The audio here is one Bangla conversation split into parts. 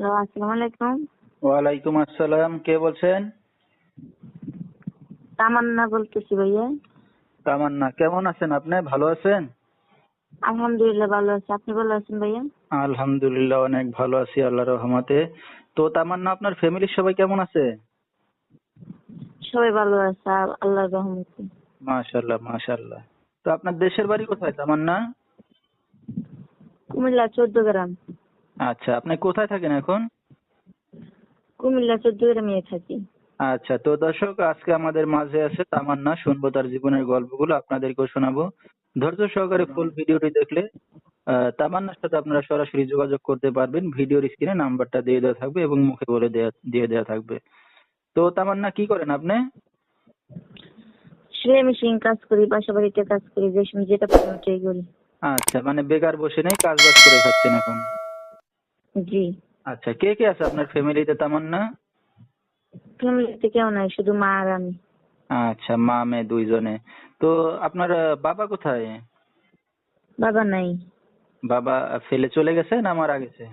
হ্যালো আসসালামু আলাইকুম। ওয়ালাইকুম আসসালাম কে বলছেন? তামান্না বলতেছি ভাইয়া। তামান্না কেমন আছেন আপনি? ভালো আছেন? আলহামদুলিল্লাহ ভালো আছি। আপনি ভালো আছেন ভাইয়া? আলহামদুলিল্লাহ অনেক ভালো আছি আল্লাহর রহমতে। তো তামান্না আপনার ফ্যামিলির সবাই কেমন আছে? সবাই ভালো আছে আর আল্লাহর রহমতে। মাশাল্লাহ মাশাল্লাহ তো আপনার দেশের বাড়ি কোথায় তামান্না? কুমিল্লা চোদ্দ গ্রাম আচ্ছা আপনি কোথায় থাকেন এখন? কুমিল্লা চোদ্দ গ্রামে থাকি। আচ্ছা তো দর্শক আজকে আমাদের মাঝে আছে তামান্না শুনব তার জীবনের গল্পগুলো আপনাদেরকেও শোনাবো। ধৈর্য সহকারে ফুল ভিডিওটি দেখলে তামান্নার সাথে আপনারা সরাসরি যোগাযোগ করতে পারবেন। ভিডিওর স্ক্রিনে নাম্বারটা দিয়ে দেওয়া থাকবে এবং মুখে বলে দেয়া দিয়ে দেওয়া থাকবে। তো তামান্না কি করেন আপনি? সেলাই মেশিন কাজ করি বাসা বাড়িতে কাজ করি যে সময় যেটা পারি ওটাই করি। আচ্ছা মানে বেকার বসে নেই কাজ বাজ করে খাচ্ছেন এখন? জি। আচ্ছা কে কে আছে আপনার ফ্যামিলিতে তামান্না? ফ্যামিলিতে কেউ নাই শুধু মা আর আমি। আচ্ছা মা মেয়ে দুইজনে। তো আপনার বাবা কোথায়? বাবা নাই। বাবা ফেলে চলে গেছে না মারা গেছে?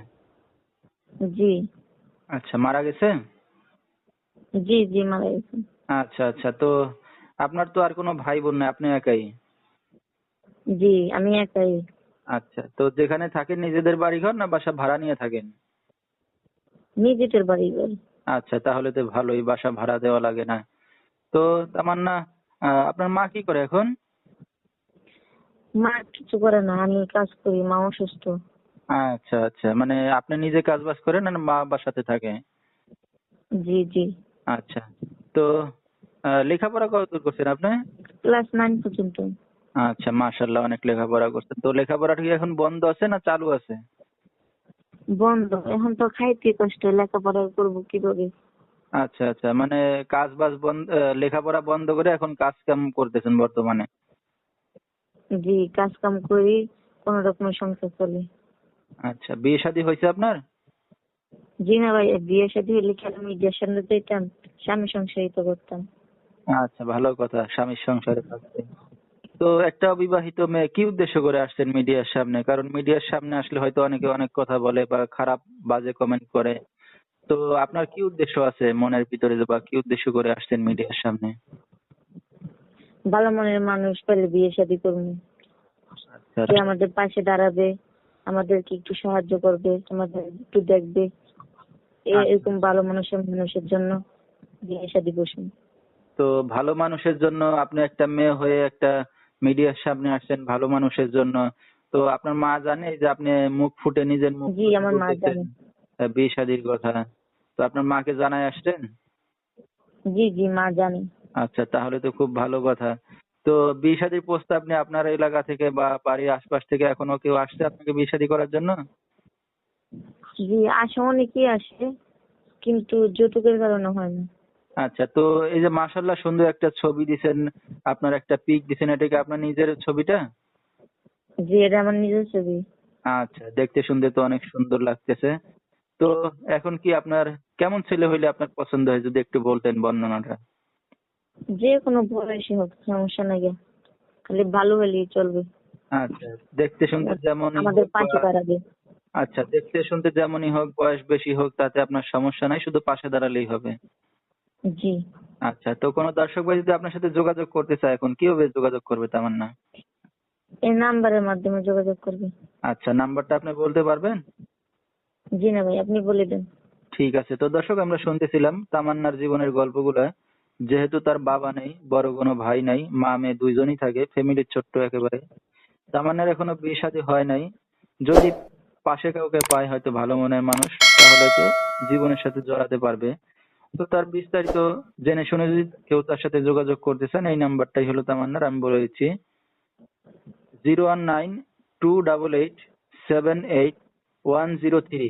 জি। আচ্ছা মারা গেছে? জি জি মারা গেছেন আচ্ছা আচ্ছা তো আপনার তো আর কোনো ভাই বোন নাই আপনি একাই? জি আমি একাই। আচ্ছা তো যেখানে থাকেন নিজেদের বাড়ি ঘর না বাসা ভাড়া নিয়ে থাকেন? নিজেদের আচ্ছা তাহলে তো ভালোই বাসা ভাড়া দেওয়া লাগে না। তো তামান্না আপনার মা কি করে এখন? মা কিছু করে না আমি কাজ করি মা অসুস্থ। আচ্ছা আচ্ছা মানে আপনি নিজে কাজ বাজ করেন না মা বাসাতে থাকে? জি জি। আচ্ছা তো লেখাপড়া কতদূর করছেন আপনি? ক্লাস নাইন পর্যন্ত। আচ্ছা মাশাল্লাহ অনেক লেখাপড়া করছেন তো লেখাপড়া কি এখন বন্ধ আছে না চালু আছে? বন্ধ এখন তো খাইতে কষ্ট লেখাপড়া করব কীভাবে? আচ্ছা আচ্ছা মানে কাজ বাজ বন্ধ লেখাপড়া বন্ধ করে এখন কাজ কাম করতেছেন বর্তমানে? জি কাজ কাম করি কোন রকমের সংসার চলে। আচ্ছা বিয়ে শাদী হয়েছে আপনার? জি না ভাই বিয়ে শাদী হলে কি আমি মিডিয়ার সামনে যেতাম স্বামী সংসারিত করতাম। আচ্ছা ভালো কথা স্বামীর সংসারে থাকতে। তো একটা অবিবাহিত মেয়ে কি উদ্দেশ্য করে আসছেন মিডিয়ার সামনে? কারণ মিডিয়ার সামনে আসলে হয়তো অনেকে অনেক কথা বলে বা খারাপ বাজে কমেন্ট করে। তো আপনার কি উদ্দেশ্য আছে মনের ভিতরে যে বা কি উদ্দেশ্য করে আসছেন মিডিয়ার সামনে? ভালো মনের মানুষ পেলে বিয়ে শাদী করব আচ্ছা। সে আমাদের পাশে দাঁড়াবে আমাদেরকে একটু সাহায্য করবে আমাদের একটু দেখবে। আচ্ছা। এরকম ভালো মানুষের মানুষের জন্য বিয়ে শাদী বসুন। তো ভালো মানুষের জন্য আপনি একটা মেয়ে হয়ে একটা মিডিয়ার সামনে আসছেন ভালো মানুষের জন্য। তো আপনার মা জানে যে আপনি মুখ ফুটে নিজের মুখ জি, আমার মা জানে। বিয়ে শাদীর কথা। তো আপনার মাকে জানায় আসছেন? জি জি মা জানে। আচ্ছা তাহলে তো খুব ভালো কথা। তো বিয়ে শাদীর প্রস্তাব নিয়ে আপনার এলাকা থেকে বা বাড়ির আশপাশ থেকে এখনও কেউ আসছে আপনাকে বিয়ে শাদী করার জন্য? জি আসে অনেকেই আসে কিন্তু যৌতুকের কারণে হয় না। আচ্ছা তো এই যে মাশাল্লাহ সুন্দর একটা ছবি দিছেন আপনার একটা পিক দিছেন এটা কি আপনার নিজের ছবিটা? জি এটা আমার নিজের ছবি। আচ্ছা দেখতে শুনতে তো অনেক সুন্দর লাগতেছে। তো এখন কি আপনার কেমন ছেলে হইলে আপনার পছন্দ হয় যদি একটু বলতেন বর্ণনাটা? যে কোনো বয়সী হোক সমস্যা নাই খালি ভালো হলেই চলবে। আচ্ছা দেখতে শুনতে যেমনই আমাদের পাশে দাঁড়াবে। আচ্ছা দেখতে শুনতে যেমনই হোক বয়স বেশি হোক তাতে আপনার সমস্যা নাই শুধু পাশে দাঁড়ালেই হবে। জি। আচ্ছা তো কোনো দর্শক ভাই যদি আপনার সাথে যোগাযোগ করতে চায় এখন কীভাবে যোগাযোগ করবে তামান্না? এই নাম্বারের মাধ্যমে যোগাযোগ করবে। আচ্ছা নাম্বারটা আপনি বলতে পারবেন? জি না ভাই আপনি বলে দেন। ঠিক আছে তো দর্শক আমরা শুনতেছিলাম তামান্নার জীবনের গল্পগুলা। যেহেতু তার বাবা নেই বড় কোনো ভাই নাই মা মেয়ে দুইজনই থাকে ফ্যামিলির ছোট্ট একেবারে। তামান্নার এখনও বিয়ে শাদী হয় নাই। যদি পাশে কাউকে পায় হয়তো ভালো মনের মানুষ তাহলে তো জীবনের সাথে জড়াতে পারবে। তো তার বিস্তারিত জেনে শুনে যদি কেউ তার সাথে যোগাযোগ করতে চান এই নাম্বারটাই হলো তামান্নার আমি বলে দিচ্ছি। Zero one nine two double eight seven eight one zero three.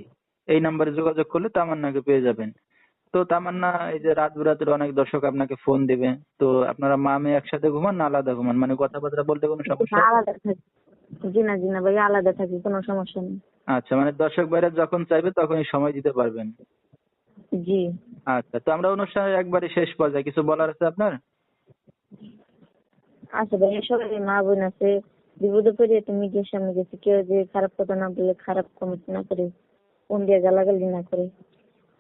এই নাম্বারে যোগাযোগ করলে তামান্নাকে পেয়ে যাবেন। তো তামান্না এই যে রাত বিরাতের অনেক দর্শক আপনাকে ফোন দিবে তো আপনারা মা মেয়ে একসাথে ঘুমান না আলাদা ঘুমান? মানে কথাবার্তা বলতে কোনো সমস্যা? আলাদা জি না জি না ভাই আলাদা থাকি কোনো সমস্যা নেই। আচ্ছা মানে দর্শক ভাইরা যখন চাইবে তখনই সময় দিতে পারবেন। জি। আচ্ছা তো আমরা অনুষ্ঠানের একবারে শেষ পর্যায়ে কিছু বলার আছে আপনার? আচ্ছা ভাই সবাই মা বোন আছে। বিপদে পড়ে তো মিডিয়ার সামনে গেছে কেউ যে খারাপ কথা না বলে খারাপ কমেন্ট না করে ফোন দিয়ে গালাগালি না করে।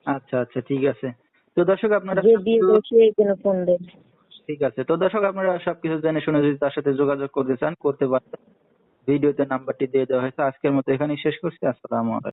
আচ্ছা আচ্ছা ঠিক আছে। তো দর্শক আপনারা যে বিয়ে করছে যেন ফোন দেয়। ঠিক আছে তো দর্শক আপনারা সবকিছু জেনে শুনে যদি তার সাথে যোগাযোগ করতে চান করতে পারেন। ভিডিওতে নাম্বারটি দিয়ে দেওয়া হয়েছে। আজকের মতো এখানেই শেষ করছি। আসসালামু আলাইকুম।